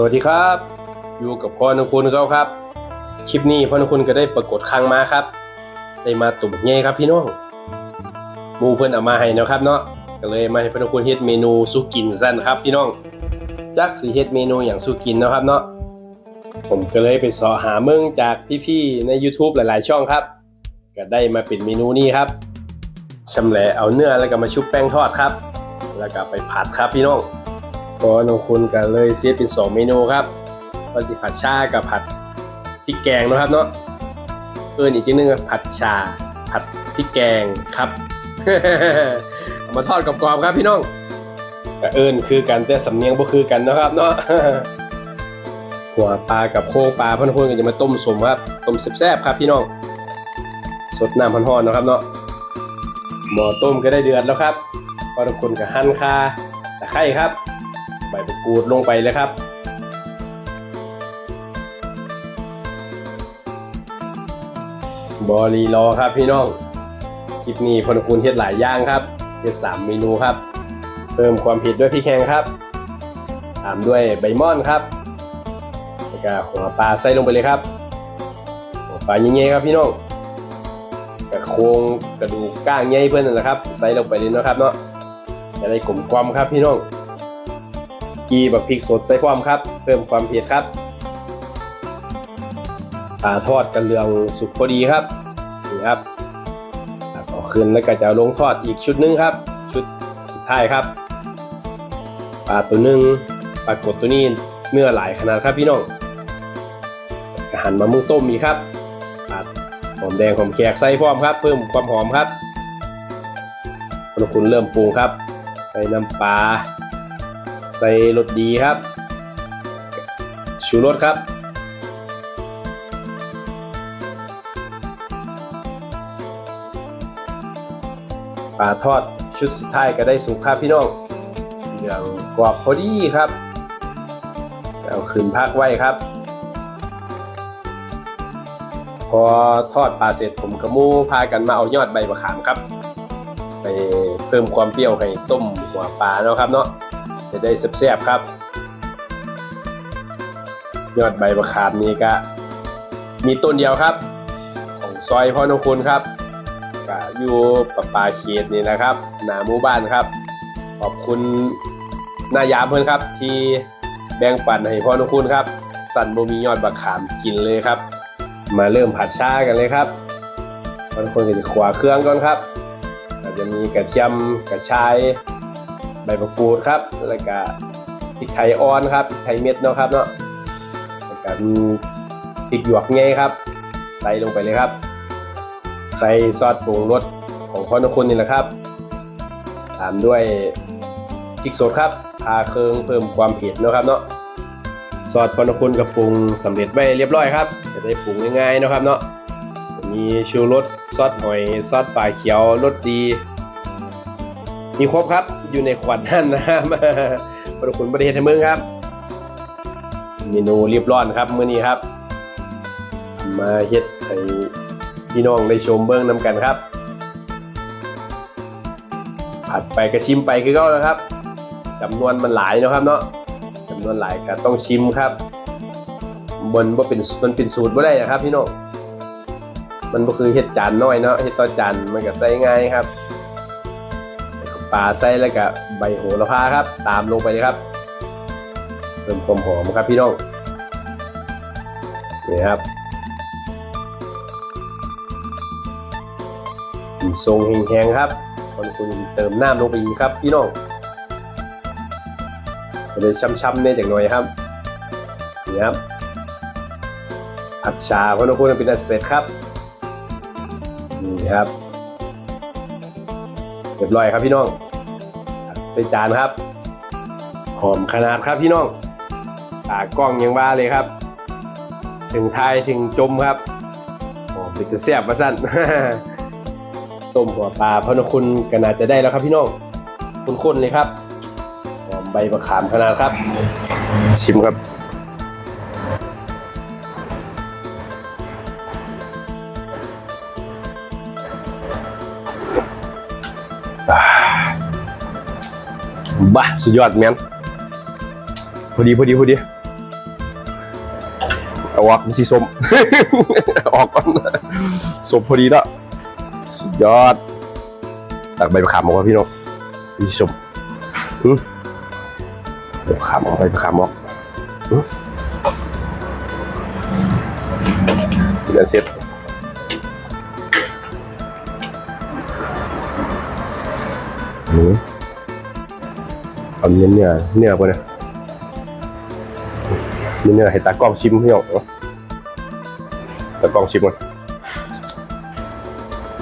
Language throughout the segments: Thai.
สวัสดีครับ อยู่กับพ่อนุคุณเขาครับ คลิปนี้พ่อนุคุณก็ได้ปรากฏครั้งมาครับ ได้มาตุ่มเงี้ครับพี่น้องมูเพิ่นเอามาให้นะครับเนาะก็เลยมาให้พ่อนุคุณเฮ็ดเมนูสุกินสั้นครับพี่น้องจักสิเฮ็ดเมนูอย่างสุกินนะครับเนาะผมก็เลยไปสอหาเมืองจากพี่ๆใน YouTube หลายๆ ช่องครับ ก็ได้มาเป็นเมนูนี้ครับชำแหละเอาเนื้อแล้วก็มาชุบแป้งทอดครับ แล้วก็ไปผัดครับพี่น้อง พอน้องคุณก็เลยเสียเป็นสองเมนูครับว่าสิผัดชากับผัดพริกแกงนะครับเนาะเอิญอีกทีนึงผัดชา ผัดพริกแกงครับเอามาทอดกรอบๆครับพี่น้องก็เอิญคือกันแต่สำเนียงบ่คือกันนะครับเนาะหัวปลากับโค้งปลาพ่อน้องคุณก็จะมาต้มสมครับต้มแซ่บๆครับพี่น้อง สดน้ำร้อนๆเนาะครับเนาะหม้อต้มก็ได้เดือดแล้วครับพอทุกคนก็หั่นคาตะไคร้ครับ ใบมะกรูดลงไปเลยครับ บอรีรอครับพี่น้อง คลิปนี้พลคุณเฮ็ดหลายอย่างครับเฮ็ดสามเมนูครับ เพิ่มความเผ็ดด้วยพริกแห้งครับ ตามด้วยใบม่อนครับแล้วก็หัวปลาใส่ลงไปเลยครับหัวปลาเงี้ยครับพี่น้องกับโครงกระดูกก้างเงี้ยเพื่อนนั่นแหละครับ ใส่ลงไปเลยนะครับเนาะจะได้กลมกลอมครับพี่น้อง กีบักพริกสดใส่ความครับ เพิ่มความเผ็ดครับปลาทอดกันเหลืองสุกพอดีครับนี่ครับกออกขึ้นแล้วก็จะลงทอดอีกชุดหนึงครับ ชุดสุดท้ายครับปลาตัวหนึ่งปลากดตัวนี้เนื้อหลายขนาดครับพี่น้องอาหารมะม่วงต้มอีกครับผัดหอมแดงหอมแขกใส่พร้อมครับ เพิ่มความหอมครับคุณคุณเริ่มปรุงครับ ใส่น้ำปลา ใส่รสดีครับ ชูรสครับ ปลาทอดชุดสุดท้ายก็ได้สุกครับพี่น้องเหลืองกรอบพอดีครับเอาขึ้นพักไว้ครับ พอทอดปลาเสร็จผมกับมูพากันมาเอายอดใบมะขามครับ ไปเพิ่มความเปรี้ยวให้ต้มหัวปลาเนาะครับเนาะ จะได้แซ่บๆครับ ยอดใบมะขามนี้ก็มีต้นเดียวครับ ของซอยพ่อนุคุณครับก็อยู่ปะปาเขตนี่นะครับ หนาหมู่บ้านครับ ขอบคุณนายามเพื่อนครับ ที่แบ่งปันให้พ่อนุคุณครับ สั่นบ่มียอดบักขามกินเลยครับ มาเริ่มผัดชากันเลยครับพ่อนุคุณก็จะขวาเครื่องก่อนครับจะมีกระเทียมกระชาย ใบมะกรูดครับแล้วก็พริกไทยอ่อนครับพริกไทยเม็ดเนาะครับเนาะแล้วก็มีพริกหยวกไงครับ ใส่ลงไปเลยครับ ใส่ซอสปรุงรสของพ่อนคุณนี่แหละครับ ตามด้วยพริกสดครับพาเครื่องเพิ่มความเผ็ดเนาะครับเนาะซอสพ่อนคุณกับปรุงสำเร็จไว้เรียบร้อยครับ จะได้ปรุงง่ายๆเนาะครับเนาะมีชูรสซอสหอยซอสฝาเขียวรสดี มีครบครับอยู่ในขวดนั่นนะครับขอบคุณประเทศไทยเมืองครับเมนูเรียบร้อยครับมื้อนี้ครับ มาเฮ็ดให้พี่น้องได้ชมเบิ้องนำกันครับ ผัดไปกระชิมไปคือก็แล้วครับจำนวนมันหลายนะครับเนาะจำนวนหลายก็ต้องชิมครับบนว่าเป็นมันเป็นสูตรบ่ได้นะครับ พี่น้องมันก็คือเห็ดจานน้อยเนาะเห็ดต่อจานมันก็ใส่ง่ายครับ ปลาใส่แล้วก็ใบโหระพาครับ ตามลงไปเลยครับเพิ่มความหอมครับพี่น้องนี่ครับทรงแห้งๆครับคนคุณเติมน้ำลงไปอีกครับ พี่น้องจะได้ช้ำๆเนี่ยจากหน่อยครับนี่ครับผัดชาเพนคุณเป็นอันเสร็จครับนี่ครับ เรียบร้อยครับพี่น้อง ใส่จานครับ หอมขนาดครับพี่น้องตากล้องยังว่าเลยครับ ถึงทายถึงจมครับหอมเป็นจะแซ่บมาสั้นต้มหัวปลาพระนคุณก็น่าจะได้แล้วครับพี่น้องข้นๆเลยครับหอมใบมะขามขนาดครับ ชิมครับ บ้าสุดยอดแมนพอดีพอดีพอดีเอาออกมันสีส้ม ออกก่อนส้มพอดีแล้วสุดยอดตักใบมะขามออกมาพี่น้องสีส้มอืมใบมะขามออกใบมะขามออกเดี๋ยวเสร็จอืม เอาเนื้อเนื้อเนื้อไปเลยมีเนื้อให้ตากล้องชิมพี่น้องเนาะตากล้องชิมก่อน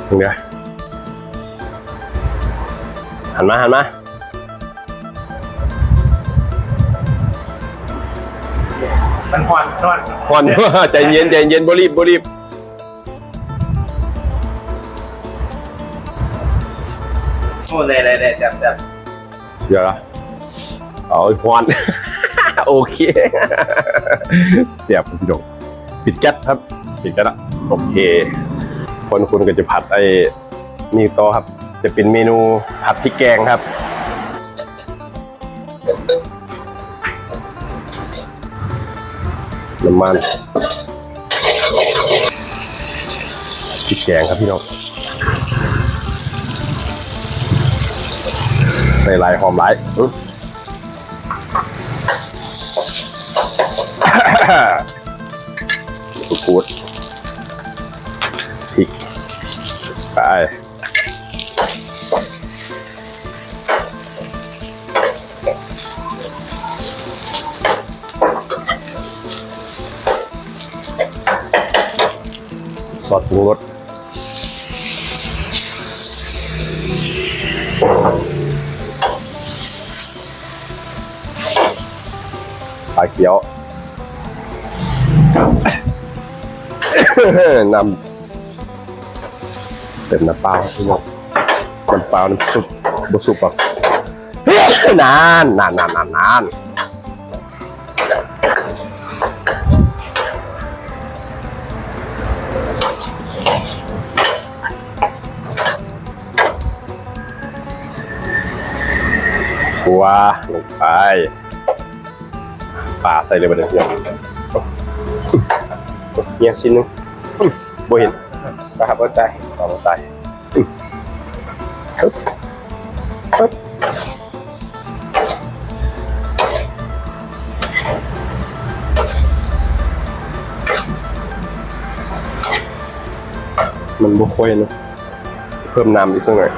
ยังไงหันมาหันมามันหอนนอนฮอนใจเย็นใจเย็นบรีบบรีบโอ้เลยเลยเลยจับจับเดี๋ยวนะ เอาไอ้ฮอนโอเค เสียบพี่น้องปิดแก๊สครับปิดแก๊สละโอเค คนคุณก็จะผัดไอ้นี่ต่อครับ จะเป็นเมนูผัดพริกแกงครับน้ำมันพริกแกงครับพี่น้องใส่ลายหอมหลาย ขูดพริกไปซอสปรุงรสปลาเขียว นำเป็นน้ำเปล่าพี่น้องน้ำเปล่าน้ำซุปบซุปอะนานนานนานนานนานตัวลงไปปลาใส่เลยมาเดี๋ยเนเนี่ยชิ้นนึง บ่เห็นนะครับว่าใจต่อมาใจปึ๊บปึ๊บมันบ่ค่อยนะเพิ่มน้ำอีกสักหน่อย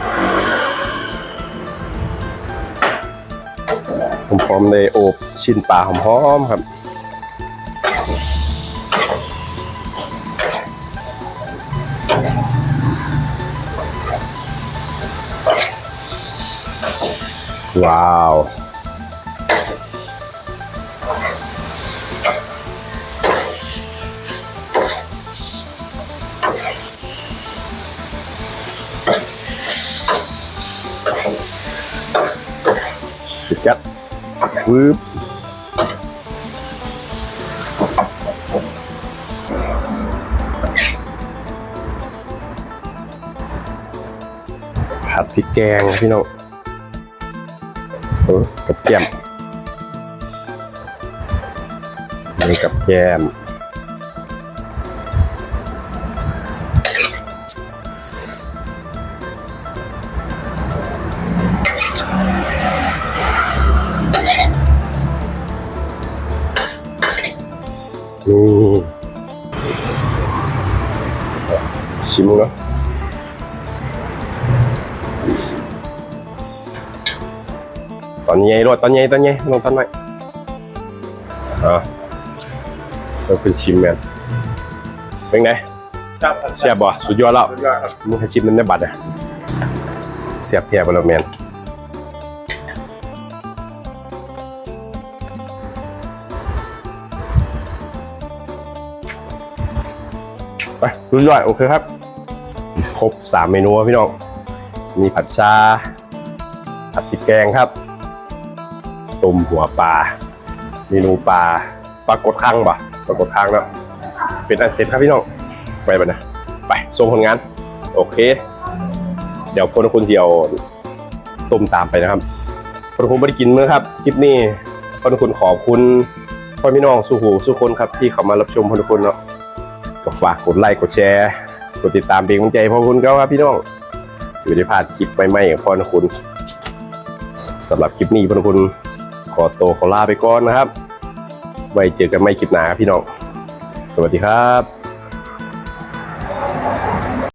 ผมพร้อมเลยโอบชิ้นปลาหอมๆครับ ว้าวปิดกัดวืบผัดพริกแกงพี่น้อง เออกับแก้มนี่กับแก้มนี่ชิมเนาะ ตอนใหญ่รถตอนใหญ่ตอนใหญ่ลงตอนไหนอ่าเราเป็นชิมแมนเป็นไงจับเสียบบ่สุดยอดแล้วสุดยอดครับมึงให้ชิมมันได้บัตรอะเสียบแทบแล้วแมนไปรุ่นย่อยโอเคครับ ครบสามเมนูครับพี่น้อง มีผัดชา ผัดพริกแกงครับ ตุ่มหัวปลาเมนูปลาปลากดข้างบ่ปลากดข้างแล้วเป็นอันเสร็จครับพี่น้องไปไปนะไปส่งผลงาน โอเค เดี๋ยวพลคุณเสี่ยวตุ่มตามไปนะครับพลคุณไม่ได้กินมื้อครับคลิปนี้พลคุณขอบคุณพ่อพี่น้องสู้หูสู้คนครับที่เขามารับชมพลคุณเนาะก็ฝากกดไลค์กดแชร์กดติดตามเป็นกำลังใจพ่อคุณเขาครับพี่น้องสวัสดีพาดคลิปใหม่ๆของพ่อคุณสำหรับคลิปนี้พ่อคุณ อโตวขอลาไปก่อนนะครับ ไว้เจอกันไม่คิดหนาครับพี่น้อง สวัสดีครับ